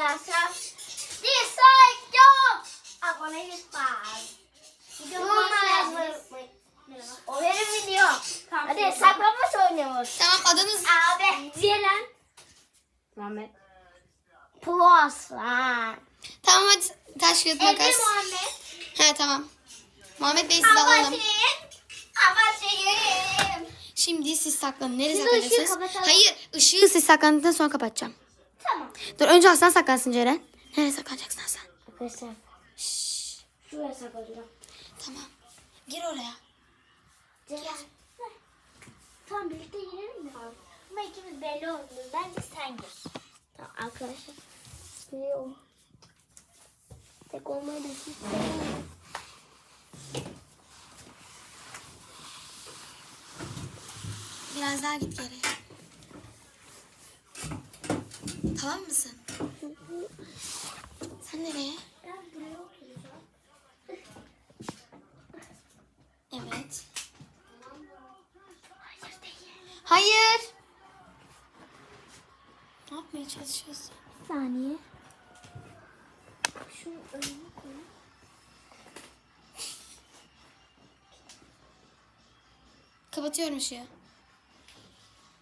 arkadaşlar. Dislike yok. Abone lütfen. Videomu yazmayı unutmayın. O benim video. Hadi saklambaç oynuyoruz. Tamam adınız Abi. Ceren. Muhammed. Plus lan. Tamam hadi taş kağıt makas. Muhammed. He tamam. Muhammed Bey siz alalım. Abatayım. Abatayım. Şimdi siz saklanın. Nereye Siz ışığı kapatalım. Hayır ışığı siz saklandıktan sonra kapatacağım. Tamam. Dur önce Aslan saklansın Ceren. Nereye saklanacaksın Aslan? Arkadaşlar. Şuraya saklayacağım. Tamam. Gir oraya. Ceren. Tamam birlikte girelim mi? Ama ikimiz belli oldu. Bence sen gir. Tamam arkadaşlar. Biliyorum. Tek olmayı da istemiyorum. Biraz daha git geri. Tamam mısın? Sen nereye? Ben buraya oturacağım. Evet. Hayır değil. Hayır. Ne yapmaya çalışıyorsun? Bir saniye. Şunu önüne koy. Kapatıyorum ışığı.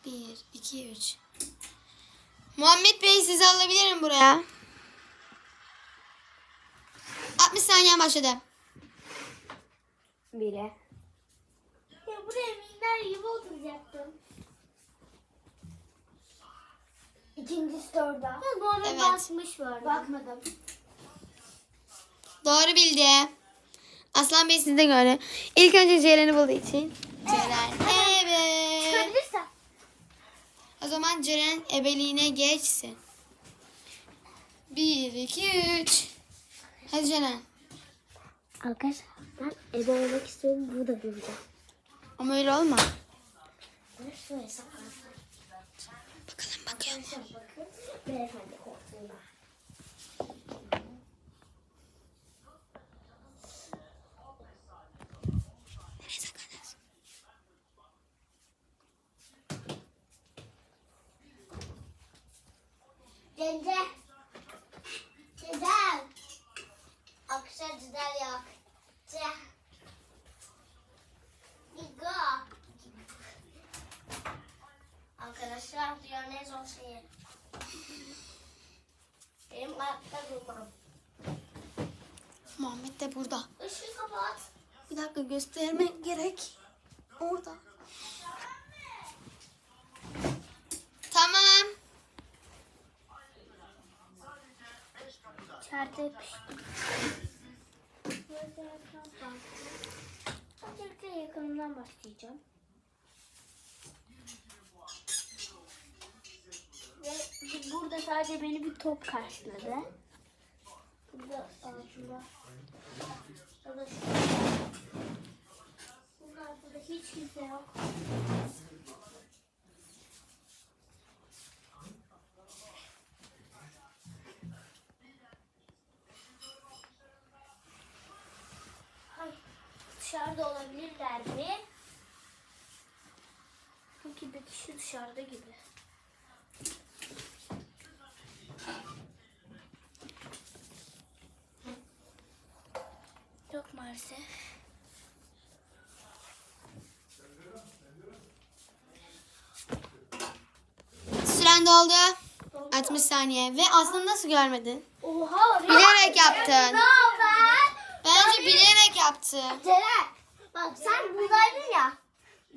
Bir, iki, üç. Muhammed Bey sizi alabilirim buraya. 60 saniye başladı. Bire. Ya buraya minder gibi oturacaktım. İkincisi de orada. Ya Muhammed Evet. basmış bu arada. Bakmadım. Doğru bildi. Aslan Bey sizi de gördü. İlk önce Ceren'i bulduğu için. Ceren. Zaman Ceren ebeliğine geçsin. Bir, iki, üç. Hadi Ceren. Arkadaşlar ben ebe olmak istiyorum. Burada duracağım. Ama öyle olma. Bakalım bakıyor mu? Beyefendi Cence. Cidel. Akşam cidel yok. Ce. Gigo. Arkadaşlar dünyanın en zor şeyi. Benim ayakta durmam. Muhammed de burada. Işığı kapat. Bir dakika göstermek gerek. Orada. Tamam. İçeride yapıştım. Öncelikle yakınından başlayacağım. Ve burada sadece beni bir top karşıladı. Burada. Burada Burada burada hiç kimse yok. Ay, dışarıda olabilirler mi? Çünkü bir kişi dışarıda gibi. Yok maalesef. Süren doldu. 60 saniye. Ve aslında nasıl görmedin? Oha! Bilerek yaptın. Bilerek yaptı. Ceren, bak sen buradaydın ya.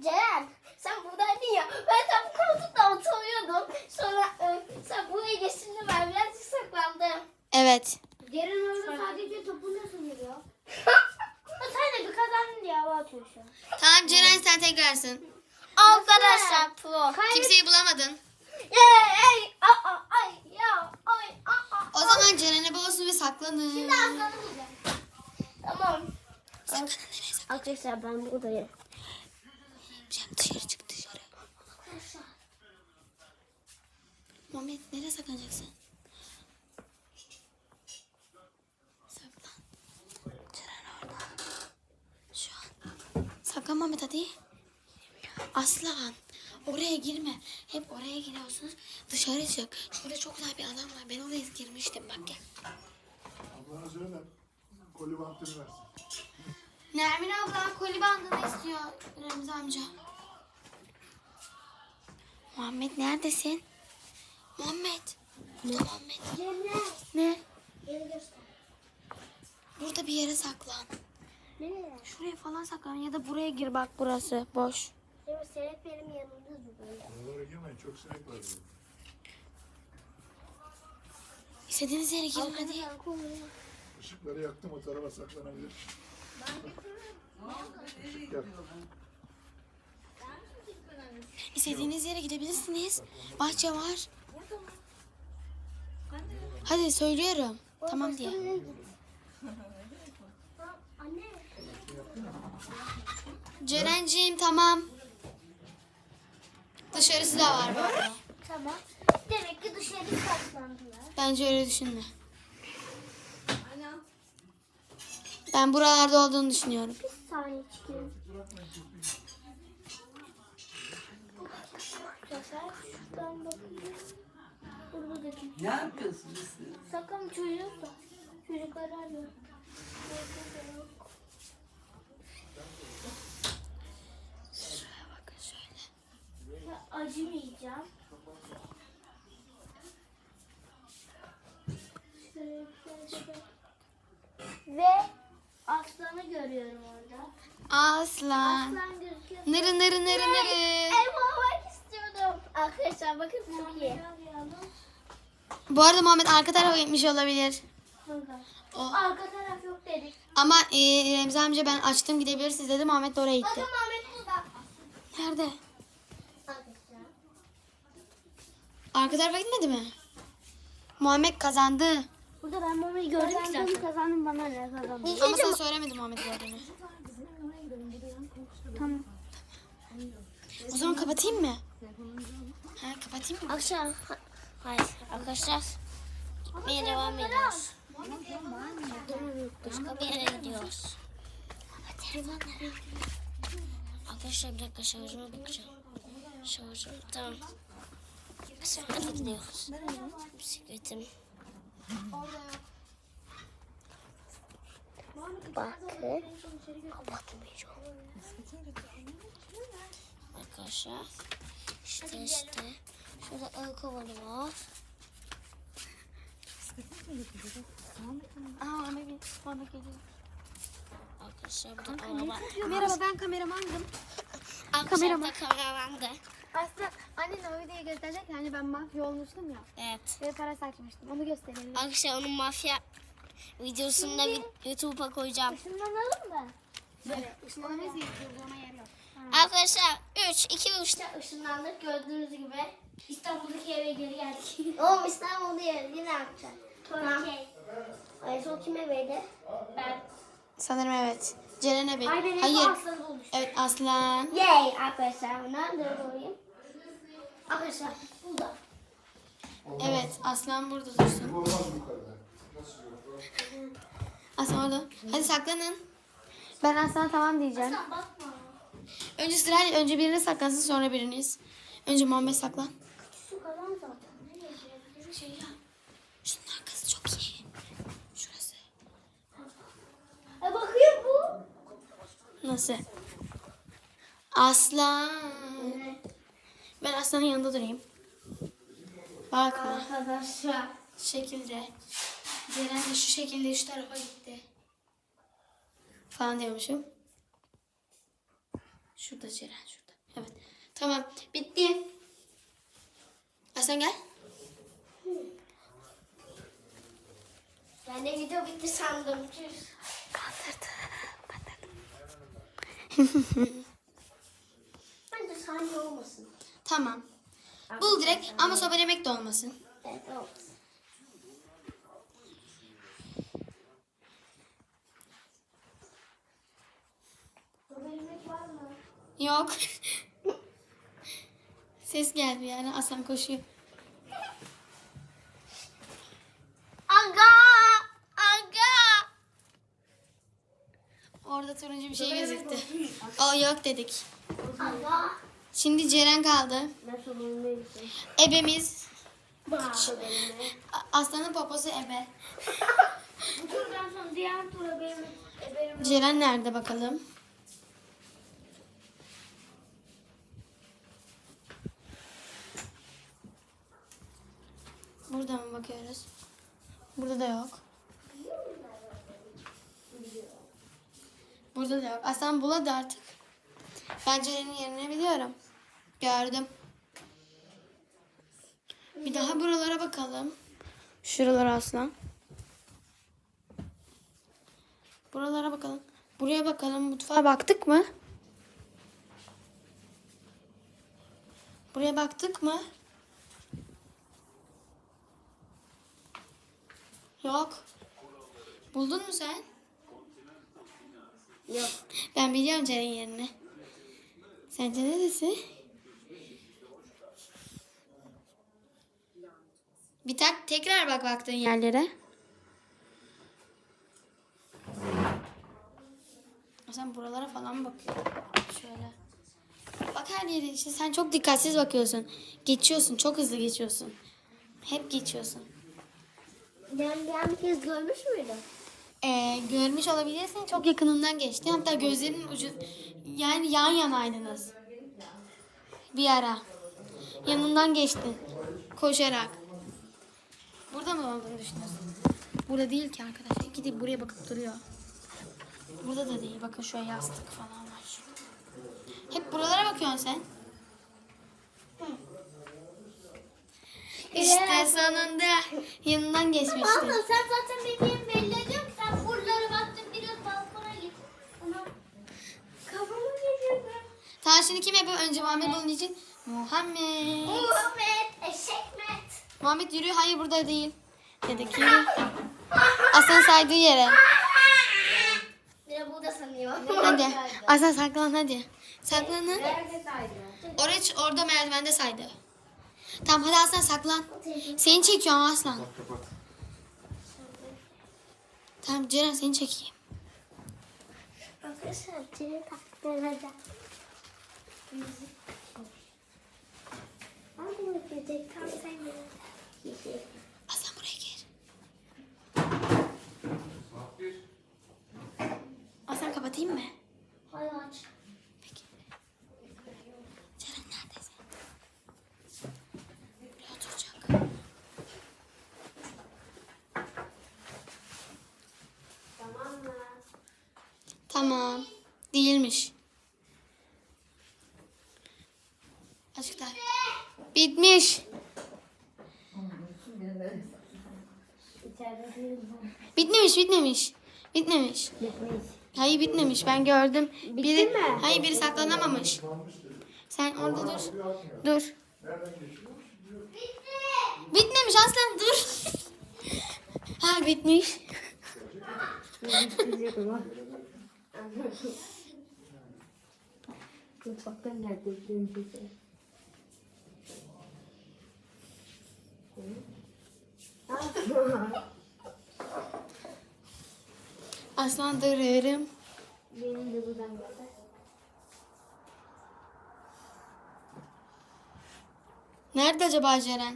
Ceren, sen buradaydın ya. Ben tam koltukta oturuyordum. Sonra e, sen buraya geçtin de ben birazcık saklandım. Evet. Ceren orada sadece topu nasıl vuruyor? sen de bir kazandın diye hava atıyorsun. Tamam Ceren sen tekrarsın. Arkadaşlar pro. Kimseyi bulamadın. Ay, ay, ay, ya, ay. O zaman Ceren'e bulsun ve saklanın. Şimdi aslanı bulacağım. Tamam. Arkadaşlar ben buradayım. Cem dışarı çık dışarı. Arkadaşlar. Muhammed nereye saklanacaksın? Saklan. Ceren orada. Şu an. Saklan Muhammed hadi. Aslan. Oraya girme. Hep oraya giriyorsunuz. Dışarı çık. Şurada çok güzel bir alan var. Ben oraya girmiştim. Bak gel. Ablana söyle. Koli bantını versin. Nermin abla koli bandını istiyor Remzi amca. Muhammed neredesin? Muhammed. Burada Muhammed. Ne? Yeni göster. Burada bir yere saklan. Nereye? Şuraya falan saklan ya da buraya gir bak burası boş. Şimdi Serap benim yanımda dur böyle. Oralara girmeyin. Çok sinek var burada. İstediğiniz yere girin hadi. Işıkları yaktım o tarafa saklanabilir. Işık yak. İstediğiniz yere gidebilirsiniz. Bahçe var. Hadi söylüyorum. Tamam diye. Ceren'ciğim tamam. Dışarısı da var bu arada. Tamam. Demek ki dışarı saklandılar. Bence öyle düşünme. Ben buralarda olduğunu düşünüyorum. Bir saniye çıkayım. Sefer şuradan bakayım. Burada da kim? Ne yapıyorsunuz siz? Sakın çocuk da. Çocuklar arıyor. Burada da yok. Şuraya bakın şöyle. Ya, acımayacağım. Şöyle şöyle. Ve aslanı görüyorum orada. Aslan. Aslan gözüküyor. Nırı nırı nırı nırı. Ev olmak istiyordum. Arkadaşlar bakın çok iyi. Bu arada Muhammed arka tarafa gitmiş olabilir. O. Arka taraf yok dedik. Ama e, Remzi amca ben açtım gidebilirsiniz dedi. Muhammed de oraya gitti. Bakın Mehmet burada. Nerede? Arkadaşlar. Arka tarafa gitmedi mi? Muhammed kazandı. Burada ben Mami'yi gördüm ki zaten. kazandım bana ne kazandım. Ama sen söylemedin Muhammed gördüğünü. Tamam. O zaman kapatayım mı? Ha kapatayım mı? Akşam. Hayır arkadaşlar. Gitmeye devam ediyoruz. Başka bir yere gidiyoruz. Arkadaşlar bir dakika şarjıma bakacağım. Şarjım tamam. Hadi gidiyoruz. Bisikletim. Bakın. Kapatmayacağım. Arkadaşlar. İşte işte. Şurada ayakkabıları var. Aa. Arkadaşlar burada araba. Merhaba ben kameramandım. Arkadaşlar da kameramandı. Aslında annenle o videoyu gösterecek hani ben mafya olmuştum ya. Evet. Ve para saçmıştım. Onu gösterelim. Arkadaşlar onun mafya videosunu da YouTube'a koyacağım. Işınlanalım mı? Böyle ışınlanamayız ki durduğuma yer yok. Arkadaşlar 3, 2 ve 3'te ışınlandık gördüğünüz gibi. İstanbul'daki eve geri geldik. Oğlum İstanbul'da yer yine yapacak. Tamam. Ay son kime verdi? Ben. Sanırım evet. Ceren'e bir. Ay benim Hayır. aslanı bulmuş. Evet Aslan. Yay arkadaşlar. Nerede koyayım? Arkadaşlar burada. Evet Aslan burada dursun. Bu olmaz yukarıda. Nasıl yok? Aslan orada. Hadi saklanın. Ben Aslan tamam diyeceğim. Sen bakma. Önce sırayla önce birine saklansın sonra biriniz. Önce Muhammed saklan. Şu kadar zaten. Nereye gidebiliriz? Şey ya. Şunun arkası çok iyi. Şurası. E bakayım bu. Nasıl? Aslan. Ben Aslan'ın yanında durayım. Bakma. Arkadaşlar. Şekilde. Ceren de şu şekilde şu tarafa gitti. Falan diyormuşum. Şurada Ceren şurada. Evet. Tamam. Bitti. Aslan gel. Ben de video bitti sandım. Tüh. Kaldırdı. Bence sahne olmasın. Tamam. Bul direkt ama sobelemek de olmasın. Evet olmasın. Haberimiz var mı? Yok. Ses geldi yani Aslan koşuyor. Aga! Aga! Orada turuncu bir şey gözüktü. O yok dedik. Aga! Şimdi Ceren kaldı. Ebemiz. A- Aslanın poposu ebe. Bu turdan sonra diğer tura benim benim Ceren nerede bakalım? Burada mı bakıyoruz? Burada da yok. Burada da yok. Aslan buladı artık. Ben Ceren'in yerini biliyorum. Gördüm. Bir daha buralara bakalım. Şuralara aslan. Buralara bakalım. Buraya bakalım. Mutfağa baktık mı? Buraya baktık mı? Yok. Buldun mu sen? Yok. Ben biliyorum Ceren yerini. Sence neresi? Bir tak tekrar bak baktığın yerlere. Sen buralara falan bakıyorsun? Şöyle. Bak her yere işte sen çok dikkatsiz bakıyorsun. Geçiyorsun çok hızlı geçiyorsun. Hep geçiyorsun. Ben, bir kez görmüş müydüm? Ee, görmüş olabilirsin. Çok yakınından geçti. Hatta gözlerinin ucu yani yan yanaydınız. Bir ara. Yanından geçtin. Koşarak. Burada mı olduğunu düşünüyorsun? Burada değil ki arkadaşlar. Gidip buraya bakıp duruyor. Burada da değil. Bakın şöyle yastık falan var. Hep buralara bakıyorsun sen. İşte sonunda yanından geçmiştin. Abla sen zaten bebeğim belli ediyorsun. Sen buralara baktın biraz balkona git. Ama kafamı geliyor. Tamam şimdi kim yapıyor? Önce Muhammed bunun için. Muhammed. Muhammed eşek met. Muhammed yürüyor. Hayır burada değil. Dedik yürü. Aslan saydığı yere. Bir de burada sanıyor. Hadi. Aslan saklan hadi. Saklanın. Nerede saydı? Oraya, orada merdivende saydı. Tamam hadi Aslan saklan. Seni çekiyorum Aslan. Kapat. Tamam Ceren seni çekeyim. Arkadaşlar. Aslan buraya gir. Aslan kapatayım mı? Hadi aç. Peki. Ceren neredesin? Buraya oturacak. Tamam mı? Tamam. Değilmiş. Açıklar. Bitmiş. Bitmemiş, bitmemiş. Bitmemiş. Hayır bitmemiş. Ben gördüm. biri, mi? Hayır biri saklanamamış. Sen orada dur. Dur. Bitmemiş aslan dur. ha bitmiş. Mutfaktan nerede dönecek? Aslan duruyorum. Benim de buradan geldi. Nerede acaba Ceren?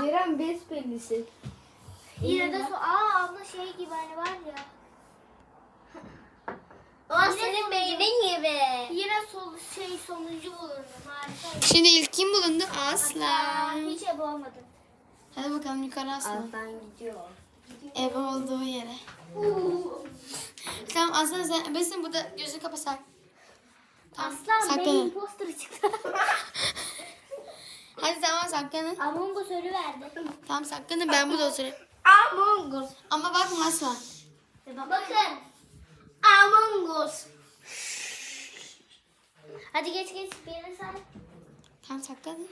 Ceren besbellisi. Yine de so Aa abla şey gibi hani var ya. Aa senin beynin gibi. Yine sol şey sonuncu bulurdum harika. Şimdi ilk kim bulundu? Aslan. Hiç ebe olmadım. Hadi bakalım yukarı aslan. Aslan gidiyor. Ebe olduğu yere. Tamam aslan sen ebesin burada gözünü kapasak. Tamam, Aslan saklanın. benim poster çıktı. Hadi tamam saklanın. Among Us ölü verdi. Tamam saklanın ben burada oturayım. Among Us. Ama bakma aslan. Bakın. Among Us. Hadi geç geç bir yere say. Tamam saklanın.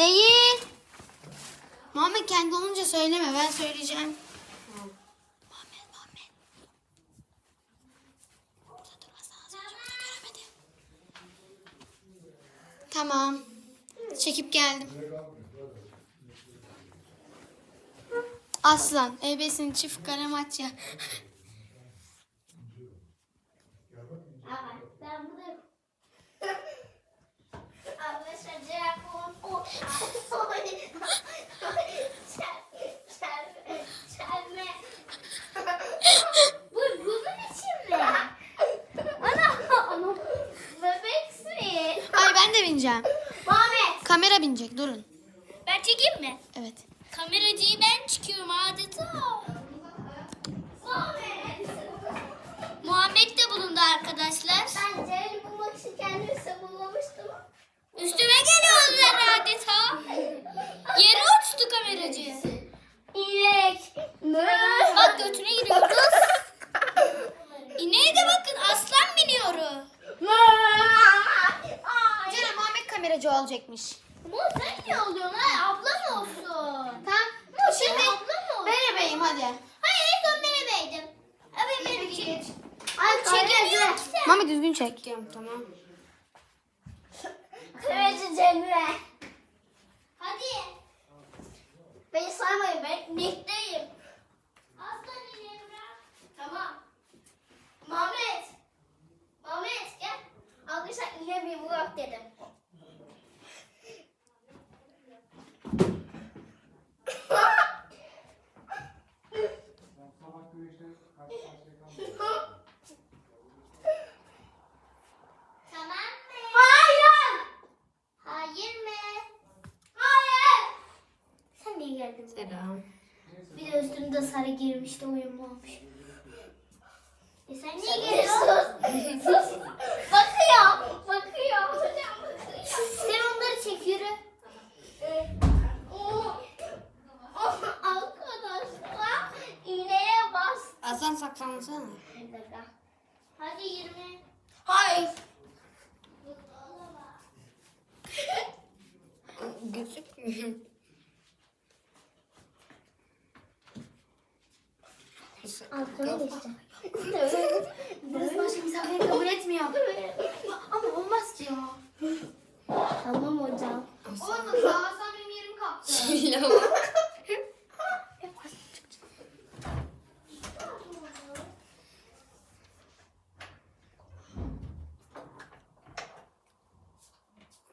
Değil. Muhammed kendi olunca söyleme ben söyleyeceğim. Muhammed Muhammed. Burada. Tamam. Çekip geldim. Aslan. Ebesin çift kare maç ya. Evet, ben buradayım. Anlaşacak o. o- Çelme, çelme, çelme. Bu bunun için mi? Ana, ana. Bebeksin. Ay ben de bineceğim. Muhammed. Kamera binecek durun. Ben çekeyim mi? Evet. Kameracıyı ben çıkıyorum adeta. Muhammed. Muhammed de bulundu arkadaşlar. Ben Ceyl'i bulmak için kendimi savunmamıştım. Üstüme geliyorlar adeta. Yere uçtu kameracı. İnek. Bak götüne giriyoruz. İneğe de bakın aslan biniyor. Canım Muhammed kameracı olacakmış. Bu sen ne oluyorsun ha? Abla mı olsun? Tamam. Bu Şimdi abla mı olsun? ben ebeyim hadi. Hayır en son ben ebeydim. Evet benim için. Ay çekemiyorum ki sen. Muhammed düzgün çek. Tamam. Kırıcı Cemre. Hadi. Beni saymayın ben nikteyim. Aslan bırak. Tamam. Mehmet. Mehmet gel. Arkadaşlar ineği bir bırak dedim. Tamam mı? Hayır. Hayır mı? Hayır. Geldin? Selam. Bir de üstümde sarı girmiş de uyumamış. E sen niye geliyorsun? Sus. Bakıyor. Bakıyor. Hocam bakıyor. Sen onları çek yürü. Arkadaşlar iğneye bas. Aslan saklansana. Bir dakika. Hadi 20. Hayır. Gözükmüyor. Arkaya geçeceğim. Burası başka misafir kabul etmiyor. Ama olmaz ki ya. Tamam hocam. Olmaz ya. Aslan benim yerimi kaptı.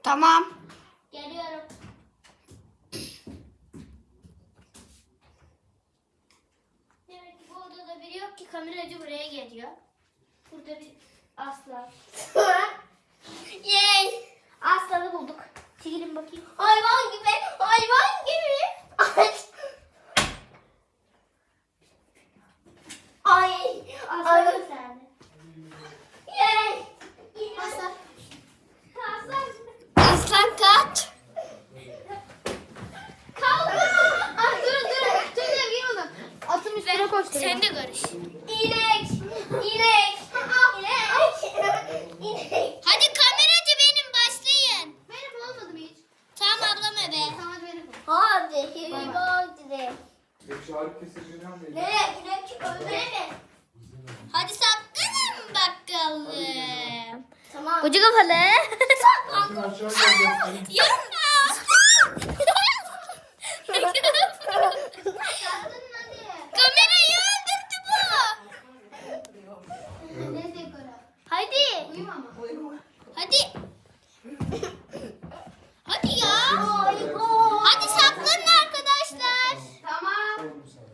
Tamam. Geliyorum. Demek ki bu odada biri yok ki kameracı buraya geliyor. Burada bir aslan. Yay! Aslanı bulduk. Çekilin bakayım. Hayvan gibi, hayvan gibi. Ay. Ay. Aslan sen. Yay! Aslan. Aslan. Aslan kaç. Kaldı. Ah durun durun. Dur dur gir oğlum. Atın üstüne koştur. Sen de karış. İnek. İnek. İnek. İnek. Hadi kameracı benim başlayın. Benim olmadı mı hiç? Tamam ablam ebe. Tamam hadi benim. Hadi. Hadi. Şarkı kesicinden değil. Nereye gidelim öyle mi? Hadi saklanın bakalım. Tamam. Koca kafalı. Şimdi aşağı geleceğim. Yapma. Kamerayı öldürdü bu. Neyse yukarı. Hadi. Uyuma ama. Hadi. Hadi ya. Hadi saklanın arkadaşlar. Tamam.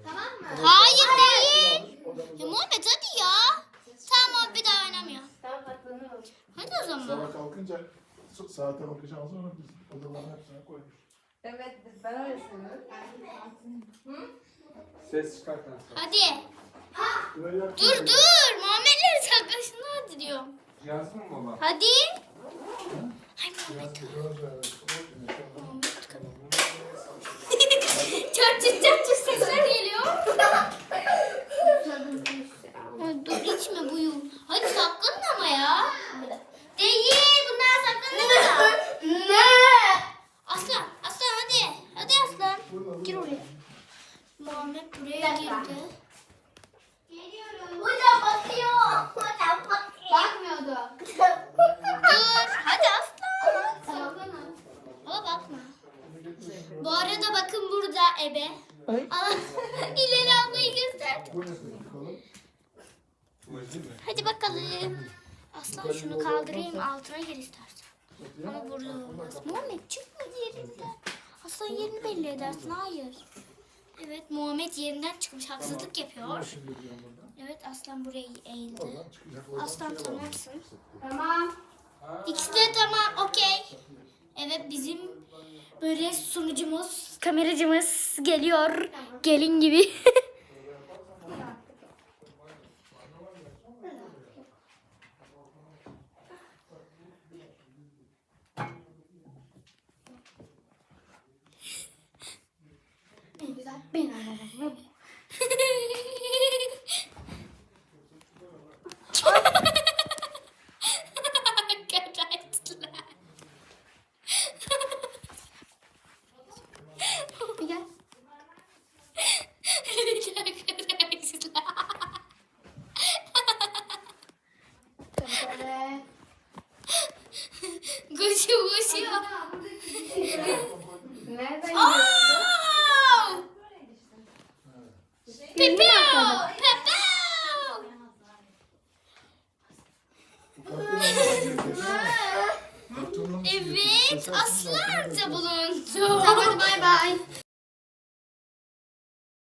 Tamam mı? Hayır değil. Ya Muhammed hadi ya. Tamam bir daha oynamıyor. Tamam saklanıyorum. Hadi o zaman. Sabah kalkınca saate bakacağım sonra biz koymuş. Evet, ben öyle. Ses çıkartan. Hadi. Böyle Dur dur. Muhammed'le saklaşını hadi diyorum. Yazsın mı baba? Hadi. Biraz görünce evet. Çat çat çat çat sesler geliyor. Ay, dur içme buyu. Hadi saklanın ama ya. Değil bunlar Hatta şunu kaldırayım altına gir istersen. Ama burada olmaz. Muhammed çıkma yerinden. Aslan yerini belli edersin. Hayır. Evet Muhammed yerinden çıkmış. Haksızlık yapıyor. Evet aslan buraya eğildi. Aslan şey tamamsın. Tamam. İkisi de tamam okey. Evet bizim böyle sunucumuz, kameracımız geliyor. Gelin gibi. Ha ha ha!